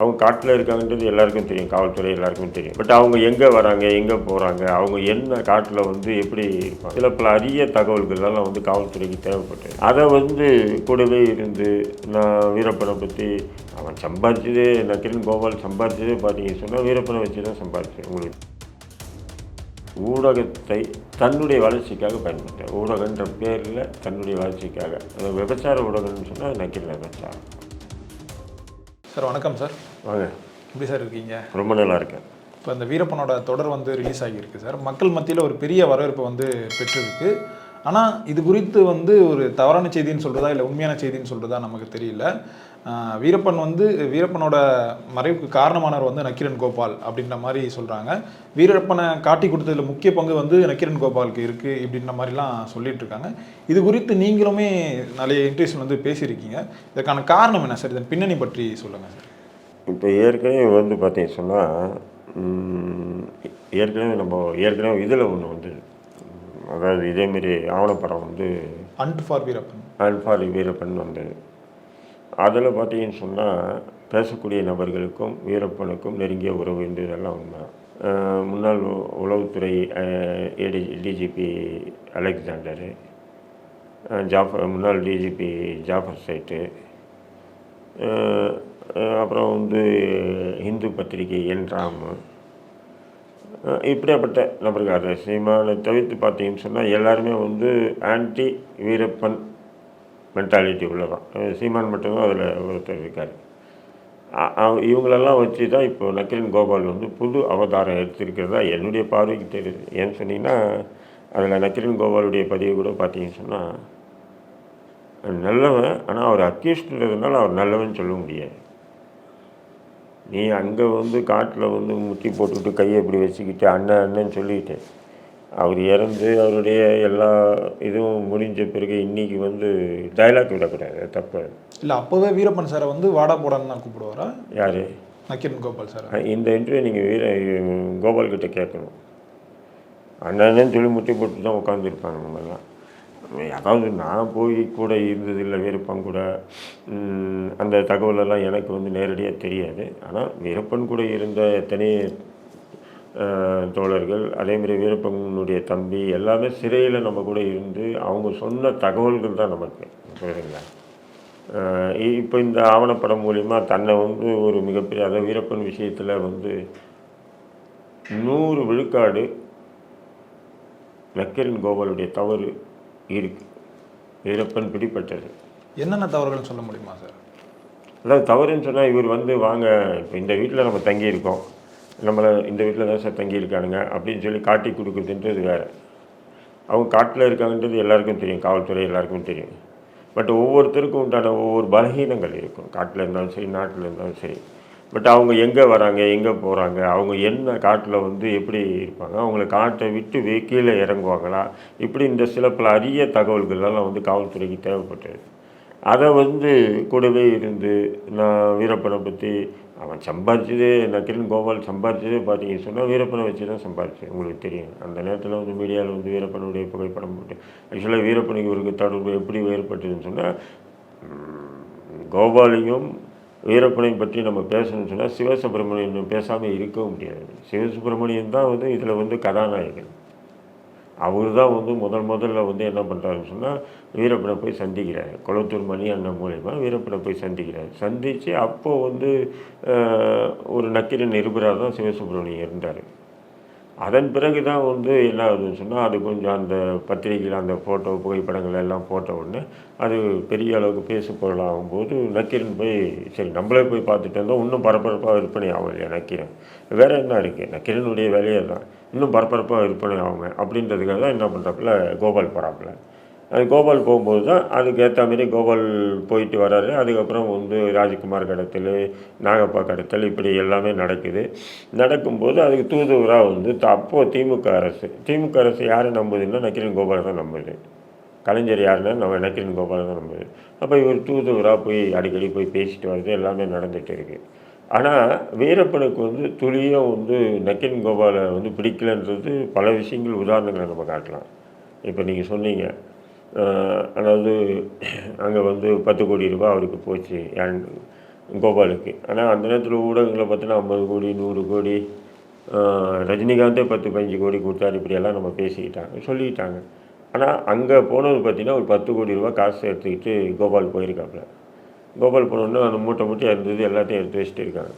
அவங்க காட்டில் இருக்காங்கன்றது எல்லாருக்கும் தெரியும் காவல்துறை எல்லாருக்கும் தெரியும். பட் அவங்க எங்கே வராங்க எங்கே போகிறாங்க அவங்க என்ன காட்டில் வந்து எப்படி இருப்பாங்க? சில பல அரிய தகவல்கள் எல்லாம் வந்து காவல்துறைக்கு தேவைப்பட்டது. அதை வந்து கூடவே இருந்து நான் வீரப்பனை பற்றி அவன் சம்பாதிச்சதே நக்கிரன் கோபால் சம்பாதிச்சதே பார்த்தீங்கன்னு சொன்னால் வீரப்பனை வச்சு தான் சம்பாதிச்சேன் உங்களுக்கு. ஊடகத்தை தன்னுடைய வளர்ச்சிக்காக பயன்படுத்த ஊடகன்ற பேரில் தன்னுடைய வளர்ச்சிக்காக. விபச்சார ஊடகம்னு சொன்னால் நக்கிரன் விபச்சாரம். சார் வணக்கம் சார். வாங்க. எப்படி சார் இருக்கீங்க? ரொம்ப நல்லா இருக்கேன் இப்போ இந்த வீரப்பனோட தொடர் வந்து ரிலீஸ் ஆகியிருக்கு சார். மக்கள் மத்தியில் ஒரு பெரிய வரவேற்பு வந்து பெற்றிருக்கு. ஆனால் இது குறித்து வந்து ஒரு தவறான செய்தின்னு சொல்கிறதா இல்லை உண்மையான செய்தின்னு சொல்கிறதா நமக்கு தெரியல. வீரப்பன் வந்து வீரப்பனோட மறைவுக்கு காரணமானவர் வந்து நக்கீரன் கோபால் அப்படின்ற மாதிரி சொல்கிறாங்க வீரப்பனை காட்டி கொடுத்ததுல முக்கிய பங்கு வந்து நக்கீரன் கோபாலுக்கு இருக்குது இப்படின்ற மாதிரிலாம் சொல்லிட்டு இருக்காங்க. இது குறித்து நீங்களுமே நிறைய இன்டர்வியூஸ் வந்து பேசியிருக்கீங்க. இதற்கான காரணம் என்ன சார்? இதன் பின்னணி பற்றி சொல்லுங்கள் சார். இப்போ ஏற்கனவே வந்து பார்த்தீங்க சொன்னால் ஏற்கனவே நம்ம ஏற்கனவே இதில் ஒன்று வந்து அதாவது இதேமாரி ஆவணப்படம் வந்து அண்ட் ஃபார் வீரப்பன். ஆல்ஃபாரி வீரப்பன் வந்தது அதில் பார்த்தீங்கன்னு சொன்னால் பேசக்கூடிய நபர்களுக்கும் வீரப்பனுக்கும் நெருங்கிய உறவு இந்த இதெல்லாம் உண்மை. முன்னாள் உளவுத்துறை ஏடி டிஜிபி அலெக்சாண்டரு ஜாஃபர் முன்னாள் டிஜிபி ஜாஃபர் சைட்டு அப்புறம் வந்து இந்து பத்திரிகை என் ராமு இப்படியாப்பட்ட நபர்கள். அதை சீமானை தவிர்த்து பார்த்தீங்கன்னு சொன்னால் எல்லாருமே வந்து ஆன்டி வீரப்பன் மென்டாலிட்டி உள்ளதான். சீமான் மட்டும்தான் அதில் ஒருத்தர் இருக்கார் அவ- இவங்களெல்லாம் வச்சு தான் இப்போ நக்கிலன் கோபால் வந்து புது அவதாரம் எடுத்திருக்கிறதா என்னுடைய பார்வைக்கு தெரியுது. ஏன்னு சொன்னீங்கன்னா அதில் நக்கிலன் கோபாலுடைய பதிவு கூட பார்த்தீங்கன்னு சொன்னால் நல்லவன் ஆனால் அவர் அக்யூஸ்டுன்றதுனால அவர் நல்லவன் சொல்ல முடியாது. நீ அங்கே வந்து காட்டில் வந்து முட்டி போட்டுக்கிட்டு கையை இப்படி வச்சுக்கிட்டு அண்ணன் அண்ணன் சொல்லிக்கிட்டு அவர் இறந்து அவருடைய எல்லா இதுவும் முடிஞ்ச பிறகு இன்னைக்கு வந்து டைலாக் விடக்கூடாது தப்பு. இல்லை அப்போவே வீரப்பன் சாரை வந்து வாடா போடான்னு தான் கூப்பிடுவாரா? யார்? நக்கீரன் கோபால் சார். இந்த இன்டர்வியூ நீங்கள் வீர கோபால் கிட்ட கேட்கணும். அண்ணன்னு சொல்லி முட்டி போட்டு தான் உட்காந்துருப்பாங்க நம்மலாம் அதாவது நான் போய் கூட இருந்ததில்லை வீரப்பன் கூட. அந்த தகவலெல்லாம் எனக்கு வந்து நேரடியாக தெரியாது. ஆனால் வீரப்பன் கூட இருந்த எத்தனை தோழர்கள் அதேமாதிரி வீரப்பனுடைய தம்பி எல்லாமே சிறையில் நம்ம கூட இருந்து அவங்க சொன்ன தகவல்கள் தான் நமக்கு இ- இப்போ இந்த ஆவணப்படம் மூலிமா தன்னை வந்து ஒரு மிகப்பெரிய அதாவது வீரப்பன் விஷயத்தில் வந்து நூறு விழுக்காடு நக்கீரன் கோபாலுடைய தவறு இருக்கு. வீரப்பன் பிடிப்பட்டது என்னென்ன தவறுகள்னு சொல்ல முடியுமா சார்? அதாவது தவறுன்னு சொன்னால் இவர் வந்து வாங்க இப்போ இந்த வீட்டில் நம்ம தங்கியிருக்கோம். நம்மளை இந்த வீட்டில் தான் சார் தங்கியிருக்கானுங்க அப்படின்னு சொல்லி காட்டி கொடுக்குறதுன்றது வேறு. அவங்க காட்டில் இருக்காங்கன்றது எல்லாருக்கும் தெரியும் காவல்துறை எல்லாருக்கும் தெரியும். பட் ஒவ்வொருத்தருக்கும் உண்டான ஒவ்வொரு பலகீனங்கள் இருக்கும். காட்டில் இருந்தாலும் சரி நாட்டில் இருந்தாலும் சரி. பட் அவங்க எங்கே வராங்க எங்கே போகிறாங்க அவங்க என்ன காட்டில் வந்து எப்படி இருப்பாங்க அவங்கள காட்டை விட்டு வே- கீழே இறங்குவாங்களா? இப்படி இந்த சில பல அரிய தகவல்கள் எல்லாம் வந்து காவல்துறைக்கு தேவைப்பட்டது. அதை வந்து கூடவே இருந்து நான் வீரப்பனை பற்றி அவன் சம்பாதிச்சது நக்கிலன் கோபால் சம்பாதிச்சது பார்த்தீங்கன்னு சொன்னால் வீரப்பனை வச்சு தான் சம்பாதிச்சேன் உங்களுக்கு தெரியும். அந்த நேரத்தில் வந்து மீடியாவில் வந்து வீரப்பனுடைய புகைப்படம் போட்டு ஆக்சுவலாக வீரப்பனுக்கு இவருக்கு தொடர்பு எப்படி ஏற்பட்டதுன்னு சொன்னால் கோபாலையும் வீரப்பனை பற்றி நம்ம பேசணும்னு சொன்னால் சிவசுப்பிரமணியன் பேசாமல் இருக்கவும் முடியாது. சிவசுப்பிரமணியன் தான் வந்து இதில் வந்து கதாநாயகன். அவர் தான் வந்து முதல் முதல்ல வந்து என்ன பண்ணுறாருன்னு சொன்னால் வீரப்பனை போய் சந்திக்கிறார். குளத்தூர் மணி அண்ணன் மூலயமா வீரப்பனை போய் சந்திக்கிறார். சந்தித்து அப்போது வந்து ஒரு நக்கீரன் நிருபராக தான் சிவசுப்பிரமணியம் இருந்தார். அதன் பிறகு தான் வந்து என்ன ஆகுதுன்னு சொன்னால் அது கொஞ்சம் அந்த பத்திரிகையில் அந்த ஃபோட்டோ புகைப்படங்கள் எல்லாம் போட்ட உடனே அது பெரிய அளவுக்கு பேசு பொருளாகும்போது நக்கீரன் போய் சரி நம்மளே போய் பார்த்துட்டு வந்தோம் இன்னும் பரபரப்பாக விற்பனை ஆகும் இல்லையா நக்கீரன்? வேறு என்ன இருக்குது நக்கீரனுடைய வேலையே தான் இன்னும் பரபரப்பாக விற்பனை ஆகுங்க அப்படின்றதுக்காக தான் என்ன பண்ணுறாப்புல கோபால் போகிறாப்புல அது கோபால் போகும்போது தான் அதுக்கு ஏற்ற மாதிரி கோபால் போயிட்டு வராரு. அதுக்கப்புறம் வந்து ராஜ்குமார் கடத்தல் நாகப்பா கடத்தல் இப்படி எல்லாமே நடக்குது. நடக்கும்போது அதுக்கு தூதுவராக வந்து அப்போது திமுக அரசு. திமுக அரசு யாரை நம்புதுன்னா நக்கிரன் கோபால் தான் நம்புது. கலைஞர் யாருன்னா நம்ம நக்கிரன் கோபால் தான் நம்புது. அப்போ இவர் தூதுவராக போய் அடிக்கடி போய் பேசிட்டு வர்றது எல்லாமே நடந்துகிட்டு இருக்குது ஆனால் வீரப்பனுக்கு வந்து துளியும் வந்து நக்கின் கோபாலை வந்து பிடிக்கலன்றது பல விஷயங்கள் உதாரணங்களை நம்ம காட்டலாம். இப்போ நீங்கள் சொன்னீங்க. அதாவது அங்கே வந்து பத்து கோடி ரூபாய் அவருக்கு போச்சு ஏன் கோபாலுக்கு. ஆனால் அந்த நேரத்தில் ஊடகங்களை பார்த்தோன்னா ஐம்பது கோடி நூறு கோடி ரஜினிகாந்தே பத்து பதினஞ்சு கோடி கொடுத்தாரு இப்படியெல்லாம் நம்ம பேசிக்கிட்டாங்க சொல்லிக்கிட்டாங்க. ஆனால் அங்கே போனது பார்த்தீங்கன்னா ஒரு பத்து கோடி ரூபா காசு எடுத்துக்கிட்டு கோபால் போயிருக்காப்புல. கோபால் போனோடனே அந்த மூட்டை மூட்டை இருந்தது எல்லாத்தையும் எடுத்து வச்சுட்டு இருக்காங்க.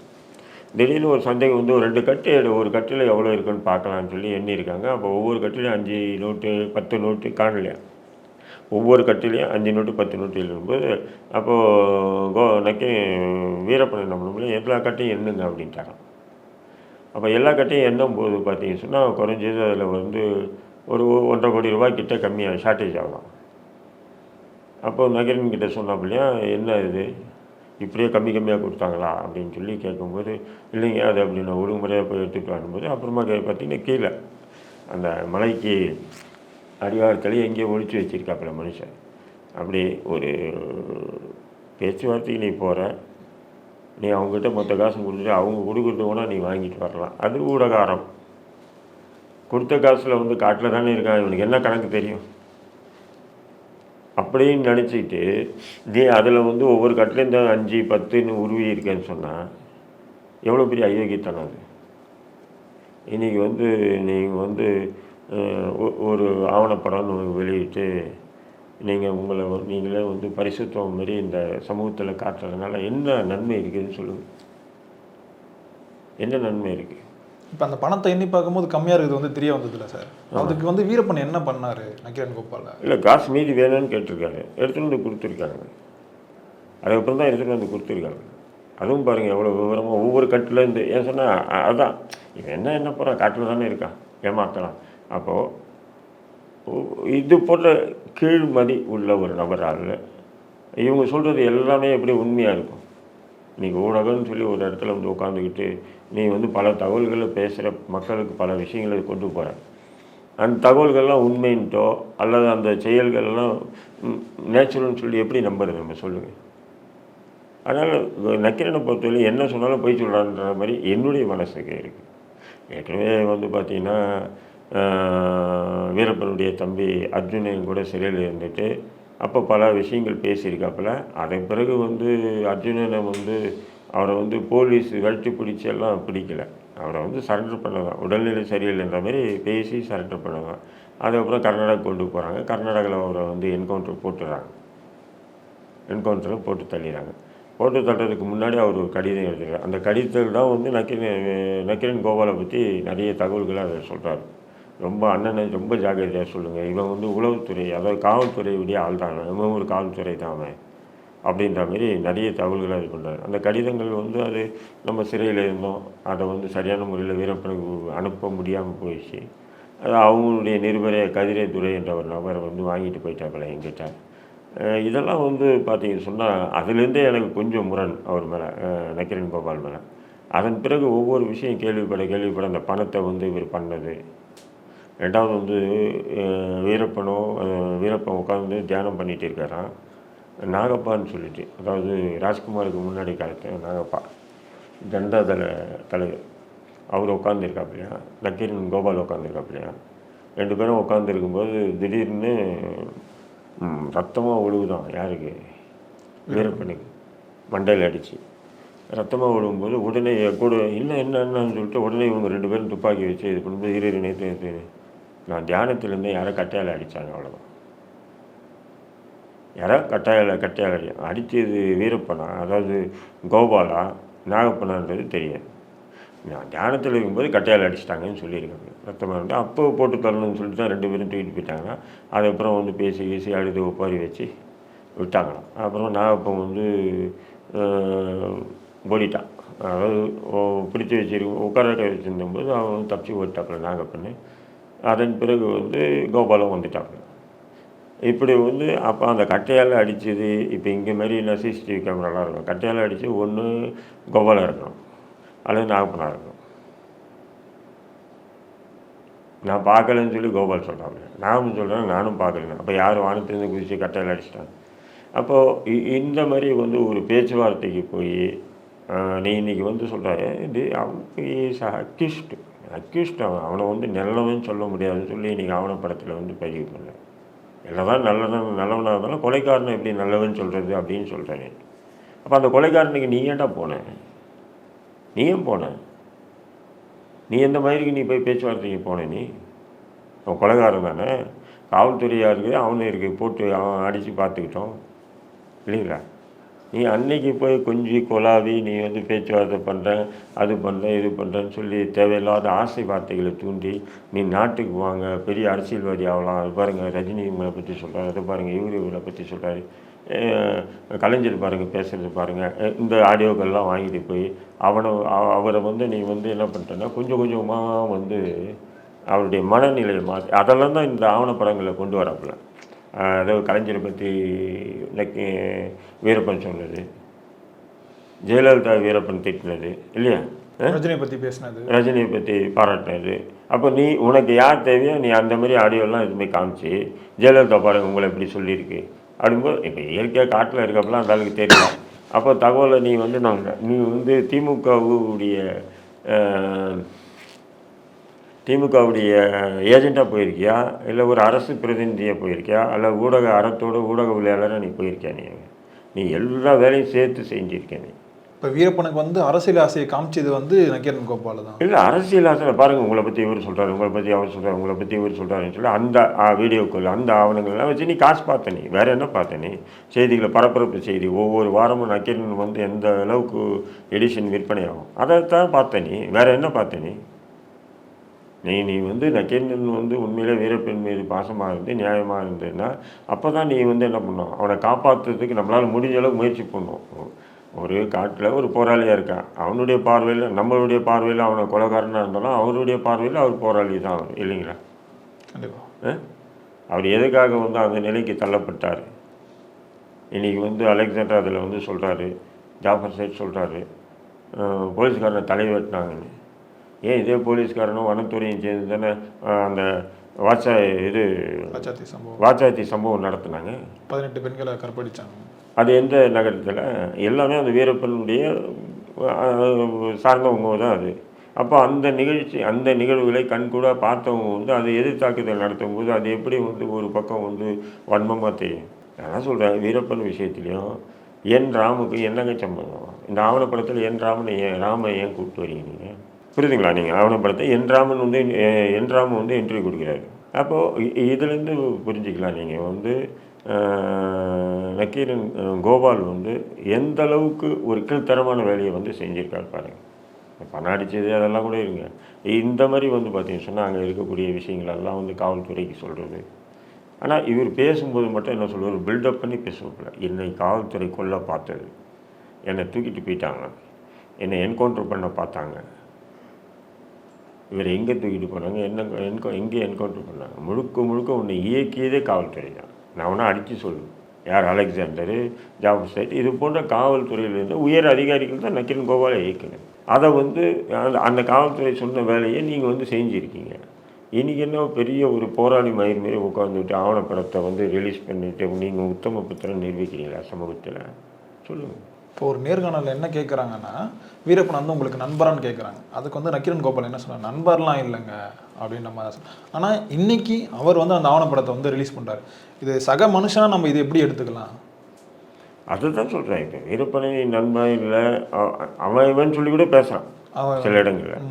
திடீர்னு ஒரு சந்தேகம் வந்து ஒரு ரெண்டு கட்டு ஒரு கட்டில் எவ்வளோ இருக்குன்னு பார்க்கலான்னு சொல்லி எண்ணியிருக்காங்க. அப்போ ஒவ்வொரு கட்டிலையும் அஞ்சு நோட்டு பத்து நோட்டு காணலையா? ஒவ்வொரு கட்டிலையும் அஞ்சு நோட்டு பத்து நோட்டு எழுதும்போது அப்போது கோ நக்கி வீரப்பன் என்ன எல்லா கட்டையும் எண்ணுங்க அப்படின்ட்டாங்க. அப்போ எல்லா கட்டையும் எண்ணும் போது பார்த்தீங்கன்னு சொன்னால் குறைஞ்சது அதில் வந்து ஒரு ஒன்றரை கோடி ரூபாய் கிட்ட கம்மியாக ஷார்ட்டேஜ் ஆகலாம். அப்போது நகரன் கிட்டே சொன்னாப்பிலையா என்ன இது? இப்படியே கம்மி கம்மியாக கொடுத்தாங்களா? அப்படின்னு சொல்லி கேட்கும்போது இல்லைங்க அது அப்படி நான் ஒழுங்குமுறையாக போய் எடுத்துகிட்டு வரும்போது அப்புறமா கே- பார்த்தீங்கன்னா கீழே அந்த மலைக்கு அடிவாரத்தில் எங்கேயோ ஒழிச்சு வச்சுருக்காப்புல மனுஷன். அப்படி ஒரு பேச்சுவார்த்தைக்கு நீ போகிற நீ அவங்ககிட்ட மொத்த காசு கொடுத்துட்டு அவங்க கொடுக்குறது கூட நீ வாங்கிட்டு வரலாம். அது ஊடகாரம். கொடுத்த காசில் வந்து காட்டில் தானே இருக்கான். இவனுக்கு என்ன கணக்கு தெரியும்? அப்படின்னு நினச்சிக்கிட்டு நீ அதில் வந்து ஒவ்வொரு கட்டிலையும் தான் அஞ்சு பத்துன்னு உருவி இருக்கேன்னு சொன்னால் எவ்வளோ பெரிய அயோக்கியத்தனம் அது? இன்றைக்கி வந்து நீங்கள் வந்து ஒரு ஆவணப்படம்னு ஒன்று வெளியிட்டு நீங்கள் உங்களை நீங்களே வந்து பரிசுத்தம் மாரி இந்த சமூகத்தில் காட்டுறதுனால என்ன நன்மை இருக்குதுன்னு சொல்லுங்கள் என்ன நன்மை இருக்குது இப்போ அந்த பணத்தை எண்ணி பார்க்கும்போது கம்மியாக இருக்குது வந்து தெரிய வந்ததில்ல சார். அதுக்கு வந்து வீரப்பன் என்ன பண்ணாரு? நக்கீரன் கோபால இல்லை காசு மீதி வேணும்னு கேட்டிருக்காரு. எடுத்துகிட்டு வந்து கொடுத்துருக்காங்க. அதுக்கப்புறம் தான் எடுத்துகிட்டு வந்து கொடுத்துருக்காங்க. அதுவும் பாருங்கள் எவ்வளோ விவரமாக ஒவ்வொரு கட்டில் இருந்து ஏன் சொன்னால் அதான். இவன் என்ன என்ன போகிறான் காட்டில் தானே இருக்கான். ஏமாத்தலாம் அப்போது இது போன்ற கீழ்மதி உள்ள ஒரு நபரால் இவங்க சொல்கிறது எல்லாமே எப்படி உண்மையாக இருக்கும்? நீ ஊடகம்னு சொல்லி ஒரு இடத்துல வந்து உட்காந்துக்கிட்டு நீ வந்து பல தகவல்களை பேசுகிற மக்களுக்கு பல விஷயங்களை கொண்டு போகிற அந்த தகவல்கள்லாம் உண்மைன்ட்டோ அல்லது அந்த செயல்கள்லாம் நேச்சுரல்னு சொல்லி எப்படி நம்புறது நம்ம? சொல்லுங்கள் அதனால் நக்கிரனை பொறுத்தவரை என்ன சொன்னாலும் போய் சொல்கிறான்ற மாதிரி என்னுடைய மனசுக்கு இருக்குது ஏற்கனவே வந்து பார்த்திங்கன்னா வீரப்பனுடைய தம்பி அர்ஜுனன் கூட சிறையில் இருந்துட்டு அப்போ பல விஷயங்கள் பேசியிருக்காப்புல. அதன் பிறகு வந்து அர்ஜுனனை வந்து அவரை வந்து போலீஸ் கழட்டி பிடிச்செல்லாம் பிடிக்கல. அவரை வந்து சரண்டர் பண்ணதான் உடல்நிலை சரியில்லைன்ற மாதிரி பேசி சரண்டர் பண்ணதான் அதுக்கப்புறம் கர்நாடகா கொண்டு போகிறாங்க கர்நாடகாவில் அவரை வந்து என்கவுண்டர் போட்டுறாங்க. என்கவுண்டரில் போட்டு தள்ளிடுறாங்க. போட்டு தள்ளுறதுக்கு முன்னாடி அவர் ஒரு கடிதம் எழுதுறாரு அந்த கடிதத்தில் தான் வந்து நக்கிரன் நக்கிரன் கோபாலை பற்றி நிறைய தகவல்களை அதை சொல்கிறார் ரொம்ப அண்ணனை ரொம்ப ஜாக்கிரதையாக சொல்லுங்கள் இவன் வந்து உளவுத்துறை அதாவது காவல்துறையுடைய ஆள் தான் இவன் ஒரு காவல்துறை தான் அவன். அப்படின்ற மாதிரி நிறைய தகவல்களை இது பண்ணுறாரு அந்த கடிதங்கள் வந்து அது நம்ம சிறையில் இருந்தோம். அதை வந்து சரியான முறையில் வீரப்பனுக்கு அனுப்ப முடியாமல் போயிடுச்சு. அது அவங்களுடைய நிருபரை கதிரை துரை என்ற ஒரு நபரை வந்து வாங்கிட்டு போயிட்டாங்களே எங்கிட்ட இதெல்லாம் வந்து பார்த்தீங்கன்னு சொன்னால் அதுலேருந்தே எனக்கு கொஞ்சம் முரண் அவர் மேலே நக்கிரன் கோபால் மேலே. அதன் பிறகு ஒவ்வொரு விஷயம் கேள்விப்பட கேள்விப்பட அந்த பணத்தை வந்து இவர் பண்ணது. ரெண்டாவது வந்து வீரப்பனோ வீரப்பன் உட்காந்து தியானம் பண்ணிகிட்டு இருக்காராம். நாகப்பான்னு சொல்லிட்டு அதாவது ராஜ்குமாருக்கு முன்னாடி காலத்து நாகப்பா ஜனதாதள தலைவர். அவர் உட்காந்துருக்காப்பிலையா நக்கீரன் கோபால் உட்காந்துருக்காப்பிலையா ரெண்டு பேரும் உட்காந்துருக்கும்போது திடீர்னு ரத்தமாக ஒழுகுதான் யாருக்கு? வீரப்பனுக்கு. மண்டையில் அடிச்சு. ரத்தமாக விழுகும்போது உடனே என் கூட இல்லை என்ன என்னன்னு சொல்லிட்டு உடனே இவங்க ரெண்டு பேரும் துப்பாக்கி வச்சு இது பண்ணும்போது இரு இரு, நேற்று நேற்று நான் தியானத்துலேருந்து யாரோ கட்டையால் அடித்தாங்க அவ்வளோதான் யாரோ கட்டாயால் கட்டையால் அடி அடித்தது வீரப்பனா அதாவது கோபாலா நாகப்பனான்றது தெரியாது. நான் தியானத்தில் இருக்கும்போது கட்டையால் அடிச்சிட்டாங்கன்னு சொல்லியிருக்காங்க. ரத்தமாக இருந்தால் அப்போ போட்டு தரணும்னு சொல்லிட்டு தான் ரெண்டு பேரும் தூக்கிட்டு போயிட்டாங்கன்னா அதுக்கப்புறம் வந்து பேசி பேசி அழுது ஒப்பாரி வச்சு விட்டாங்களாம். அப்புறம் நாகப்பன் வந்து ஓடிட்டான். அதாவது ஓ- பிடிச்சி வச்சிருக்க உட்கார வச்சுருந்தபோது அவன் வந்து தப்பிச்சு ஓடிட்டாப்புல நாகப்பண்ணு அதன் பிறகு வந்து கோபாலம் வந்துட்டாப்புல இப்படி வந்து அப்போ அந்த கட்டையால் அடித்தது இப்போ இங்கே மாதிரி நான் சிசிடிவி கேமராலாம் இருக்கும். கட்டையால் அடித்து ஒன்று கோபாலம் இருக்கும். அல்லது நாகப்பனா இருக்கும். நான் பார்க்கலன்னு சொல்லி கோபால் சொல்கிறாங்க நானும் சொல்கிறேன் நானும் பார்க்கல அப்போ யார் வானத்திலேருந்து குதித்து கட்டையில் அடிச்சிட்டாங்க? அப்போது இந்த மாதிரி வந்து ஒரு பேச்சுவார்த்தைக்கு போய் நீ இன்னைக்கு வந்து சொல்கிறாரு இது இஸ் அக்யூஸ்டு அக்யூஸ்ட் அவன் அவனை வந்து நல்லவன் சொல்ல முடியாதுன்னு சொல்லி இன்றைக்கி அவனை படத்தில் வந்து பதிவு பண்ணேன் என்னதான் நல்லதான் நல்லவனாக இருந்தாலும் கொலைக்காரனை எப்படி நல்லவன் சொல்கிறது அப்படின்னு சொல்கிறேன் அப்போ அந்த கொலைக்காரனுக்கு நீ ஏன்டா போன? நீ ஏன் போன? நீ எந்த மாதிரிக்கு நீ போய் பேச்சுவார்த்தைக்கு போன நீ? அவன் கொலைகாரன் தானே? காவல்துறையாக இருக்குது அவனும் இருக்குது போட்டு அவன் அடித்து பார்த்துக்கிட்டோம். இல்லைங்களா? நீ அன்னைக்கு போய் கொஞ்சி கொலாவி நீ வந்து பேச்சுவார்த்தை பண்ணுற அது பண்ணுறேன் இது பண்ணுறேன்னு சொல்லி தேவையில்லாத ஆசை வார்த்தைகளை தூண்டி நீ நாட்டுக்கு வாங்க. பெரிய அரசியல்வாதி ஆகலாம். அது பாருங்கள் ரஜினி இவங்களை பற்றி சொல்கிறாரு அதை பாருங்கள் இவர் இவரை பற்றி சொல்கிறாரு கலைஞர் பாருங்கள் பேசுகிறது பாருங்கள் இந்த ஆடியோக்கள்லாம் வாங்கிட்டு போய் அவனை அவரை வந்து நீ வந்து என்ன பண்ணிட்டேன்னா கொஞ்சம் கொஞ்சமாக வந்து அவருடைய மனநிலையை மாற்றி அதெல்லாம் தான் இந்த ஆவணப்படங்களை கொண்டு வரப்பில்லை அதாவது கலைஞரை பற்றி இன்னைக்கு வீரப்பன் சொன்னது. ஜெயலலிதா வீரப்பன் திட்டினது இல்லையா? ரஜினியை பத்தி பேசினது. ரஜினியை பற்றி பாராட்டினது. அப்போ நீ உனக்கு யார் தேவையோ நீ அந்த மாதிரி ஆடியோலாம் எதுவுமே காமிச்சு ஜெயலலிதா பாருங்க உங்களை இப்படி சொல்லியிருக்கு. அப்படிங்கும்போது இப்போ இயற்கையாக காட்டில் இருக்கப்பெல்லாம் அந்த ஆளுக்கு தெரியல. அப்போ தகவலை நீ வந்து நாங்கள் நீ வந்து திமுகவுடைய திமுகவுடைய ஏஜெண்ட்டாக போயிருக்கியா? இல்லை ஒரு அரசு பிரதிநிதியாக போயிருக்கியா? அல்ல ஊடக அறத்தோட ஊடகவியலாளராக நீ போயிருக்கியா நீ? நீ எல்லா வேலையும் சேர்த்து செஞ்சிருக்க நீ. இப்ப வீரப்பனுக்கு வந்து அரசியல் ஆசையை காமிச்சது வந்து நக்கீரன் கோபால் தான். இல்லை அரசியல் ஆசை பாருங்கள் உங்களை பற்றி இவர் சொல்கிறாரு உங்களை பற்றி அவர் சொல்கிறார் உங்களை பற்றி இவர் சொல்கிறாருன்னு சொல்லி அந்த வீடியோக்கள் அந்த ஆவணங்கள்லாம் வச்சு நீ காசு பார்த்த நீ. வேறு என்ன பார்த்த நீ? செய்திகளை பரபரப்பு செய்தி ஒவ்வொரு வாரமும் நக்கீரன் வந்து எந்த அளவுக்கு எடிஷன் விற்பனை ஆகும் அதைத்தான் பார்த்த நீ. வேறு என்ன பார்த்த நீ? நீ நீ வந்து நக்கீரன் வந்து உண்மையிலே வீரப்பெண் மீது பாசமாக இருந்து நியாயமாக இருந்ததுன்னா அப்போ தான் நீ வந்து என்ன பண்ணணும் அவனை காப்பாற்றுறதுக்கு நம்மளால் முடிஞ்ச அளவுக்கு முயற்சி பண்ணணும் ஒரு காட்டில் ஒரு போராளியாக இருக்கான். அவனுடைய பார்வையில் நம்மளுடைய பார்வையில் அவனை கொலைகாரனாக இருந்தாலும் அவருடைய பார்வையில் அவர் போராளி தான் அவர் இல்லைங்களா? கண்டிப்பா. அஹ்? அவர் எதுக்காக வந்து அந்த நிலைக்கு தள்ளப்பட்டார்? இன்றைக்கி வந்து அலெக்சாண்டர் அதில் வந்து சொல்கிறாரு ஜாஃபர் சைட் சொல்கிறாரு போலீஸ்காரனை தலை வெட்டினாங்கன்னு. ஏன் இதே போலீஸ்காரனும் வனத்துறையும் சேர்ந்து தானே அந்த வாட்சா இது பச்சாத்தி சம்பவம். வாச்சாத்தி சம்பவம் நடத்துனாங்க. பதினெட்டு பெண்களை கற்பழிச்சாங்க. அது எந்த நகரத்தில்? எல்லாமே அந்த வீரப்பனுடைய சார்ந்தவங்க தான் அது. அப்போ அந்த நிகழ்ச்சி அந்த நிகழ்வுகளை கண்கூட பார்த்தவங்க வந்து அதை எதிர்த்தாக்குதல் நடத்தும் போது அது எப்படி வந்து ஒரு பக்கம் வந்து வன்மமாக தெரியும்? நான் சொல்கிறேன் வீரப்பன் விஷயத்துலையும் என் ராமுக்கு என்னங்க சம்பந்தம்? இந்த ஆவணப்படத்தில் என் ராமனை ஏன் ராமனை ஏன் கூப்பிட்டு வரீங்க நீங்கள் புரியுதுங்களா நீங்கள் ஆவணப்படத்தை என்றாமன் வந்து எ- என் ராமன் வந்து என்ட்ரி கொடுக்குறாரு. அப்போது இதுலேருந்து புரிஞ்சுக்கலாம் நீங்கள் வந்து நக்கீரன் கோபால் வந்து எந்த அளவுக்கு ஒரு கீழ்த்தரமான வேலையை வந்து செஞ்சுருக்காரு பாருங்கள் பணம் அடித்தது அதெல்லாம் கூட இருங்க. இந்த மாதிரி வந்து பார்த்தீங்கன்னு சொன்னால் அங்கே இருக்கக்கூடிய விஷயங்களெல்லாம் வந்து காவல்துறைக்கு சொல்கிறது ஆனால் இவர் பேசும்போது மட்டும் என்ன சொல்லுவார்? பில்டப் பண்ணி பேசுவாப்புல என்னை காவல்துறை கொல்ல பார்த்தது. என்னை தூக்கிட்டு போயிட்டாங்க. என்னை என்கவுண்டர் பண்ண பார்த்தாங்க. இவர் எங்கே தூக்கிட்டு போனாங்க என்ன என்கோ எங்கே என்கவுண்டர் பண்ணாங்க? முழுக்க முழுக்க உன்னை இயக்கியதே காவல்துறை தான் நான் ஒன்றும் அடித்து சொல்லுவேன். யார்? அலெக்சாண்டரு ஜாப் சைட் இது போன்ற காவல்துறையிலிருந்து உயர் அதிகாரிகள் தான் நக்கிரன் கோபாலை இயக்குனர் அதை வந்து அந்த அந்த காவல்துறை சொன்ன வேலையை நீங்கள் வந்து செஞ்சுருக்கீங்க. இன்றைக்கி என்ன பெரிய ஒரு போராளி மயிர் மாரி உட்காந்துட்டு ஆவணப்படத்தை வந்து ரிலீஸ் பண்ணிவிட்டு நீங்கள் உத்தம புத்திரன் நிரூபிக்கிறீங்களா சமூகத்தில்? சொல்லுங்கள் இப்போ ஒரு நேர்காணலில் என்ன கேட்குறாங்கன்னா வீரப்பன் வந்து உங்களுக்கு நண்பரான்னு கேட்குறாங்க அதுக்கு வந்து நக்கீரன் கோபால் என்ன சொன்னார்? நண்பர்லாம் இல்லைங்க மாதிரி சொன்னார் ஆனால் இன்னைக்கு அவர் வந்து அந்த ஆவணப்படத்தை வந்து ரிலீஸ் பண்ணுறாரு இது சக மனுஷனா நம்ம இது எப்படி எடுத்துக்கலாம்? அதுதான் சொல்கிறேன் இப்போ வீரப்பனை நண்பன் இல்லை அவன் இவன் சொல்லி கூட பேசுகிறான் அவன் சில இடங்களில்.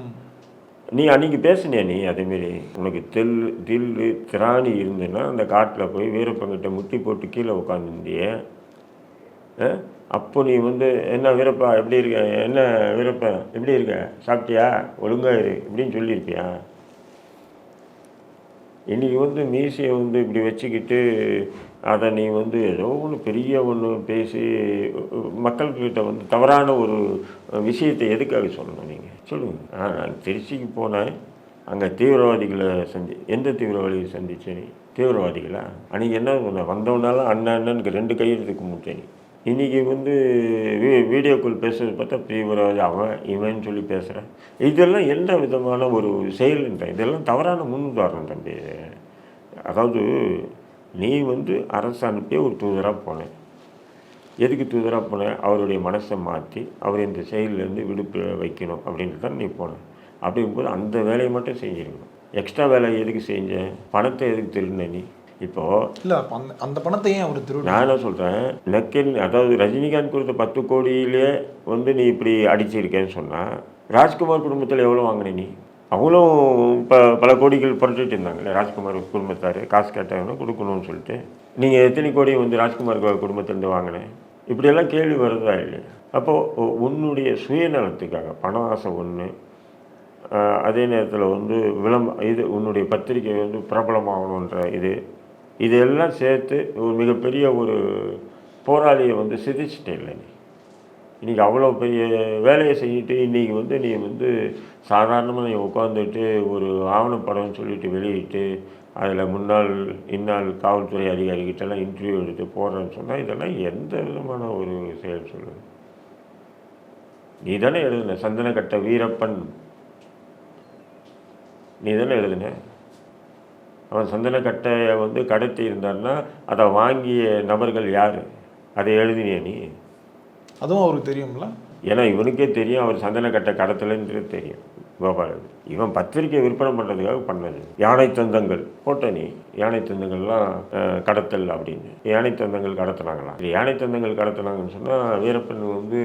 நீ அன்னைக்கு பேசுனியா நீ? அதேமாரி உனக்கு தெல் தில்லு திராணி இருந்துன்னா அந்த காட்டில் போய் வீரப்பங்கிட்ட முட்டி போட்டு கீழே உட்காந்துருந்தியே அப்போ நீ வந்து என்ன வீரப்பா எப்படி இருக்க? என்ன வீரப்பா எப்படி இருக்க? சாப்பிட்டியா? ஒழுங்காக இரு இப்படின்னு சொல்லியிருப்பியா? இன்றைக்கி வந்து மீசையை வந்து இப்படி வச்சுக்கிட்டு அதை நீ வந்து ஏதோ ஒன்று பெரிய ஒன்று பேசி மக்கள்கிட்ட வந்து தவறான ஒரு விஷயத்தை எதுக்காக சொல்லணும் நீங்கள் சொல்லுங்கள் ஆ நான் திருச்சிக்கு போனேன். அங்கே தீவிரவாதிகளை சந்தி எந்த தீவிரவாதிகளை சந்திச்சேன்? தீவிரவாதிகளா? அன்றைக்கி என்ன சொன்ன வந்தவனாலும் அண்ணன் அண்ணனுக்கு ரெண்டு கையெழுத்து கும்பிட்டேன். இன்றைக்கி வந்து வீ வீடியோ கால் பேசுறது பார்த்தா தீவிரவாதி அவன் இவன் சொல்லி பேசுகிறேன் இதெல்லாம் எந்த விதமான ஒரு செயல்ன்ற இதெல்லாம் தவறான முன்னுதாரணம் தம்பி. அதாவது நீ வந்து அரசு அனுப்பிய ஒரு தூதராக போனேன். எதுக்கு தூதராக போனேன்? அவருடைய மனசை மாற்றி அவர் இந்த செயலிலேருந்து விடுப்பு வைக்கணும் அப்படின்ட்டு தான் நீ போனேன். அப்படிங்கும்போது அந்த வேலையை மட்டும் செஞ்சிருக்கணும். எக்ஸ்ட்ரா வேலை எதுக்கு செஞ்ச பணத்தை எதுக்கு திருடின நீ? இப்போது இல்ல அப்ப அந்த அந்த பணத்தை ஏன் அவர் திருடு? நான் என்ன சொல்கிறேன் நக்கல் அதாவது ரஜினிகாந்த் கொடுத்த பத்து கோடியிலே வந்து நீ இப்படி அடிச்சிருக்கேன்னு சொன்னால் ராஜ்குமார் குடும்பத்தில் எவ்வளோ வாங்கின நீ? அவங்களும் இப்போ பல கோடிகள் புரட்டிட்டு இருந்தாங்களே ராஜ்குமார் குடும்பத்தார் காசு கேட்டாங்கன்னா கொடுக்கணும்னு சொல்லிட்டு. நீங்கள் எத்தனை கோடி வந்து ராஜ்குமார் குடும்பத்திலேருந்து வாங்கினேன் இப்படியெல்லாம் கேள்வி வருதா இல்லையா? அப்போது உன்னுடைய சுயநலத்துக்காக பண ஆசை ஒன்று அதே நேரத்தில் வந்து விளம்ப இது உன்னுடைய பத்திரிக்கை வந்து பிரபலமாகணுன்ற இது இதெல்லாம் சேர்த்து ஒரு மிகப்பெரிய ஒரு போராளியை வந்து சிதிச்சிட்டேன் இல்லை நீ இன்றைக்கி அவ்வளோ பெரிய வேலையை செஞ்சுட்டு இன்றைக்கி வந்து நீ வந்து சாதாரணமாக நீ உட்காந்துட்டு ஒரு ஆவணப்படம்னு சொல்லிட்டு வெளியிட்டு அதில் முன்னாள் இந்நாள் காவல்துறை அதிகாரிகிட்டலாம் இன்டர்வியூ எடுத்து போடுறேன்னு சொன்னால் இதெல்லாம் எந்த விதமான ஒரு செயல் சொல்லு நீ தானே எழுதுன சந்தனக்கட்ட வீரப்பன்? நீ தானே எழுதுன? அவன் சந்தனக்கட்டையை வந்து கடத்தி இருந்தான்னா அதை வாங்கிய நபர்கள் யார்? அதை எழுதினிய நீ. அதுவும் அவருக்கு தெரியும்ல? ஏன்னா இவனுக்கே தெரியும் அவர் சந்தனக்கட்டை கடத்தலைன்றது தெரியும். கோபால் இவன் பத்திரிக்கை விற்பனை பண்ணுறதுக்காக பண்ணது. யானை தந்தங்கள். போட்ட நீ யானை தந்தங்கள்லாம் கடத்தல் அப்படின்னு. யானை தந்தங்கள் கடத்தினாங்களா? யானை தந்தங்கள் கடத்தினாங்கன்னு சொன்னால் வீரப்பன் வந்து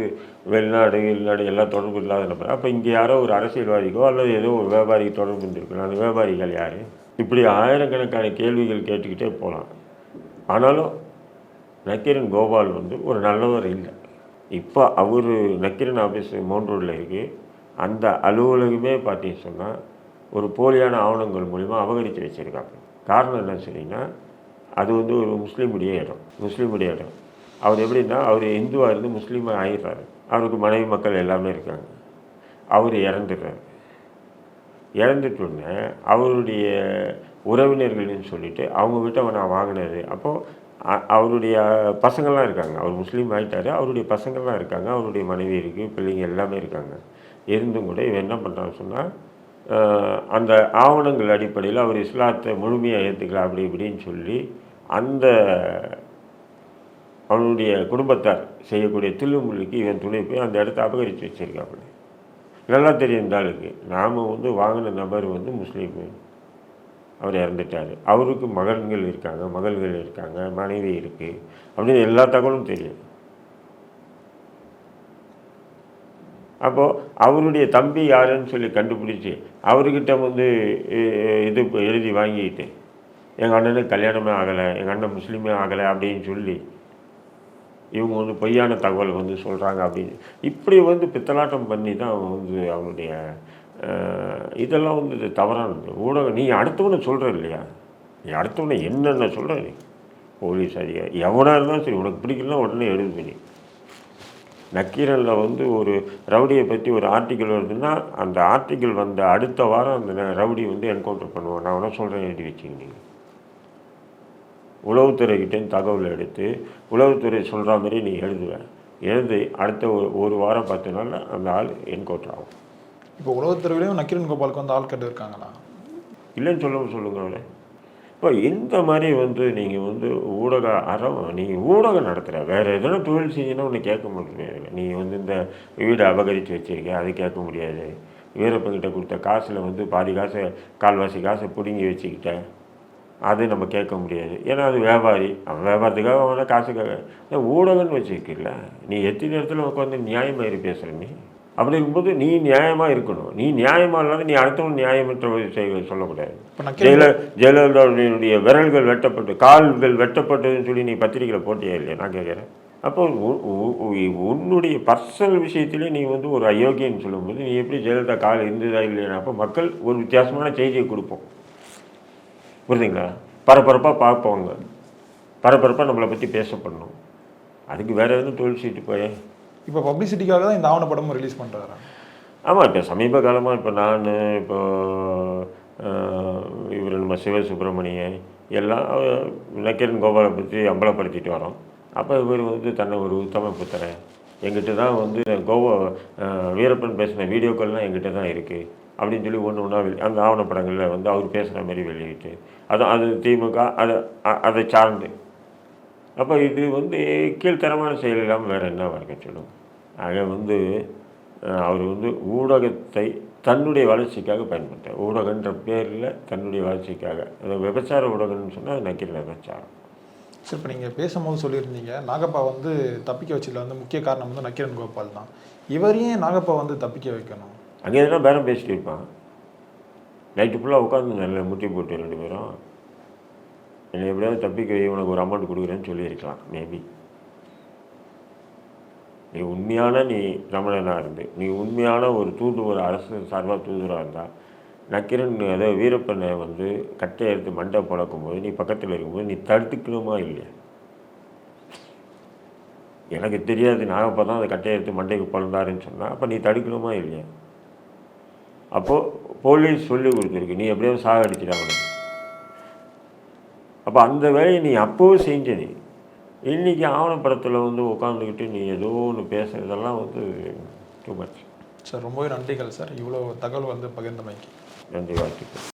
வெளிநாடு வெளிநாடு எல்லாம் தொடர்பு இல்லாத நபர். அப்போ இங்கே யாரோ ஒரு அரசியல்வாதிக்கோ அல்லது ஏதோ ஒரு வியாபாரிக்கு தொடர்பு இருந்திருக்கலாம் அந்த வியாபாரிகள் யார்? இப்படி ஆயிரக்கணக்கான கேள்விகள் கேட்டுக்கிட்டே போகலாம். ஆனாலும் நக்கீரன் கோபால் வந்து ஒரு நல்லவர் இல்லை. இப்போ அவர் நக்கீரன் ஆஃபீஸ் மவுண்ட் ரோடில் இருக்குது அந்த அலுவலகமே பார்த்தீங்கன்னு சொன்னால் ஒரு போலியான ஆவணங்கள் மூலிமா அபகரித்து வச்சுருக்காங்க. காரணம் என்னன்னு சொன்னீங்கன்னா அது வந்து ஒரு முஸ்லீமுடைய இடம் முஸ்லீமுடைய இடம். அவர் எப்படின்னா அவர் இந்துவாக இருந்து முஸ்லீமாக ஆயிடுறாரு. அவருக்கு மனைவி மக்கள் எல்லாமே இருக்காங்க. அவர் இறந்துடுறாரு. இறந்துட்டோன்னே அவருடைய உறவினர்கள்னு சொல்லிட்டு அவங்க கிட்ட நான் வாங்கினது. அப்போது அ- அவருடைய பசங்கள்லாம் இருக்காங்க. அவர் முஸ்லீம் ஆகிட்டார் அவருடைய பசங்கள்லாம் இருக்காங்க. அவருடைய மனைவி இருக்குது பிள்ளைங்க எல்லாமே இருக்காங்க. இருந்தும் கூட இவன் என்ன பண்ணுறான்னு சொன்னால் அந்த ஆவணங்கள் அடிப்படையில் அவர் இஸ்லாத்தை முழுமையாக ஏற்றுக்கலாம் அப்படி இப்படின்னு சொல்லி அந்த அவனுடைய குடும்பத்தார் செய்யக்கூடிய தில்லுமுள்ளிக்கு இவன் துணை போய் அந்த இடத்த அபகரித்து வச்சிருக்காப்புல. நல்லா தெரியும் இந்த ஆளுக்கு நாம் வந்து வாங்கின நபர் வந்து முஸ்லீமு. அவர் இறந்துட்டார். அவருக்கு மகன்கள் இருக்காங்க மகள்கள் இருக்காங்க மனைவி இருக்குது அப்படின்னு எல்லா தகவலும் தெரியும். அப்போது அவருடைய தம்பி யாருன்னு சொல்லி கண்டுபிடிச்சி அவர்கிட்ட வந்து இது எழுதி வாங்கிட்டு எங்கள் அண்ணனுக்கு கல்யாணமே ஆகலை எங்கள் அண்ணன் முஸ்லீமே ஆகலை அப்படின்னு சொல்லி இவங்க வந்து பொய்யான தகவல் வந்து சொல்கிறாங்க அப்படின்னு. இப்படி வந்து பித்தலாட்டம் பண்ணி தான் அவன் வந்து அவனுடைய இதெல்லாம் வந்து இது தவறானது ஊடகம் நீ அடுத்தவனை சொல்கிற இல்லையா? நீ அடுத்தவனை என்னென்ன சொல்கிற நீ? போலீஸ் அதிகாரி எவனாக இருந்தாலும் சரி உனக்கு பிடிக்கலன்னா உடனே எழுது நீ. நக்கீரனில் வந்து ஒரு ரவுடியை பற்றி ஒரு ஆர்டிக்கிள் வருதுன்னா அந்த ஆர்டிக்கிள் வந்த அடுத்த வாரம் அந்த ந- ரவுடி வந்து என்கவுண்டர் பண்ணுவான். நான் வேணா சொல்கிறேன் எழுதி வச்சுங்க நீங்கள் உளவுத்துறைகிட்டேருந்து தகவல் எடுத்து உளவுத்துறை சொல்கிற மாதிரி நீ எழுதுவ. எழுதி அடுத்த ஒரு ஒரு வாரம் பத்து நாளில் அந்த ஆள் என்கவுண்டர் ஆகும். இப்போ உலகத்துறையிலையும் நக்கீரன் கோபாலுக்கு வந்து ஆள்கட்டு இருக்காங்களா இல்லைன்னு சொல்ல சொல்லுங்க அவளை இப்போ இந்த மாதிரி வந்து நீங்கள் வந்து ஊடக அறம் நீங்கள் ஊடகம் நடத்துகிற வேறு எதனா தொழில் செஞ்சீங்கன்னா ஒன்று கேட்க முடியாது நீ வந்து இந்த வீடை அபகரித்து வச்சிருக்க அது கேட்க முடியாது. வீரப்பங்கிட்ட கொடுத்த காசில் வந்து பாதி காசை கால்வாசி காசை பிடுங்கி வச்சுக்கிட்ட. அது நம்ம கேட்க முடியாது. ஏன்னா அது வியாபாரி. அவன் வியாபாரத்துக்காக அவனை காசுக்காக. ஊடகம்னு வச்சுருக்கில்ல நீ எத்தனை இடத்துல உட்காந்து நியாயமாக இரு பேசுகிற நீ. அப்படி இருக்கும்போது நீ நியாயமாக இருக்கணும். நீ நியாயமாக இல்லாத நீ அடுத்தவன் நியாயமற்ற செய்ய சொல்லக்கூடாது. ஜெயல ஜெயலலிதாவுடைய விரல்கள் வெட்டப்பட்டு கால்கள் வெட்டப்பட்டதுன்னு சொல்லி நீ பத்திரிக்கையில் போட்டியா இல்லையா? நான் கேட்குறேன். அப்போ உன்னுடைய பர்சனல் விஷயத்திலே நீ வந்து ஒரு அயோக்கியன்னு சொல்லும்போது நீ எப்படி ஜெயலலிதா கால் இருந்ததா இல்லையா அப்போ மக்கள் ஒரு வித்தியாசமான செய்தியை கொடுப்போம். புரியுதுங்களா? பரபரப்பாக பார்ப்போங்க பரபரப்பாக நம்மளை பற்றி பேசப்படணும். அதுக்கு வேறு எதுவும் தொழில் சீட்டு போய் இப்போ பப்ளிசிட்டிக்காக தான் இந்த ஆவணப்படமும் ரிலீஸ் பண்ணுறாரு ஆமாம் இப்போ சமீப காலமாக இப்போ நான் இப்போ இவர் நம்ம சிவசுப்பிரமணியன் எல்லாம் அஹ், நக்கீரன் கோபாலை பற்றி அம்பலப்படுத்திட்டு வரோம். அப்போ இவர் வந்து தன்னை ஒரு உத்தம புத்தரன் எங்கிட்ட தான் வந்து கோவா வீரப்பன் பேசின வீடியோக்கள்லாம் எங்கிட்ட தான் இருக்குது அப்படின்னு சொல்லி ஒன்று ஒன்றா வெளி அந்த ஆவணப்படங்களில் வந்து அவர் பேசுகிற மாதிரி வெளியிட்டு அது அது திமுக அதை அதை சார்ந்து. அப்போ இது வந்து கீழ்த்தரமான செயல் இல்லாமல் வேறு என்ன வரைக்கும் சொல்லும்? ஆக வந்து அவர் வந்து ஊடகத்தை தன்னுடைய வளர்ச்சிக்காக பயன்படுத்தார் ஊடகன்ற பேரில் தன்னுடைய வளர்ச்சிக்காக. அது விபச்சார ஊடகம்னு சொன்னால் அது விபச்சாரம் சார் இப்போ நீங்கள் பேசும்போது சொல்லியிருந்தீங்க நாகப்பா வந்து தப்பிக்க வச்சதில் வந்து முக்கிய காரணம் வந்து நக்கீரன் கோபால் தான். இவரையும் நாகப்பா வந்து தப்பிக்க வைக்கணும்? அங்கே எதுனா பேரம் பேசிட்டு இருப்பான். நைட்டு ஃபுல்லாக உட்காந்து நல்ல முட்டி போட்டு ரெண்டு பேரும். என்னை எப்படியாவது தப்பிக்க உனக்கு ஒரு அமௌண்ட் கொடுக்குறேன்னு சொல்லியிருக்கலாம் மேபி நீ உண்மையான நீ ரமணனாக இருந்து நீ உண்மையான ஒரு தூதுவர் அரசு சார்பாக தூதுவராக இருந்தால் நக்கிரன் அதாவது வீரப்பனை வந்து கட்டை எடுத்து மண்டை பழக்கும்போது நீ பக்கத்தில் இருக்கும்போது நீ தடுத்துக்கணுமா இல்லையா? எனக்கு தெரியாது நாகப்பா தான் அதை கட்டையை எடுத்து மண்டைக்கு பிறந்தாருன்னு சொன்னால் அப்போ நீ தடுக்கணுமா இல்லையா? அப்போது போலீஸ் சொல்லி கொடுத்துருக்கு நீ எப்படியாவது சாகடிச்சிட்டாங்க அப்போ அந்த வேலையை நீ அப்போவே செஞ்ச நீ இன்றைக்கி ஆவணப்படத்தில் வந்து உட்காந்துக்கிட்டு நீ ஏதோ ஒன்று பேசுறதெல்லாம் வந்து டூ மச் சார் ரொம்பவே நன்றிகள் சார். இவ்வளோ தகவல் வந்து பகிர்ந்தமைக்கு. நன்றி வாழ்த்துக்கள்.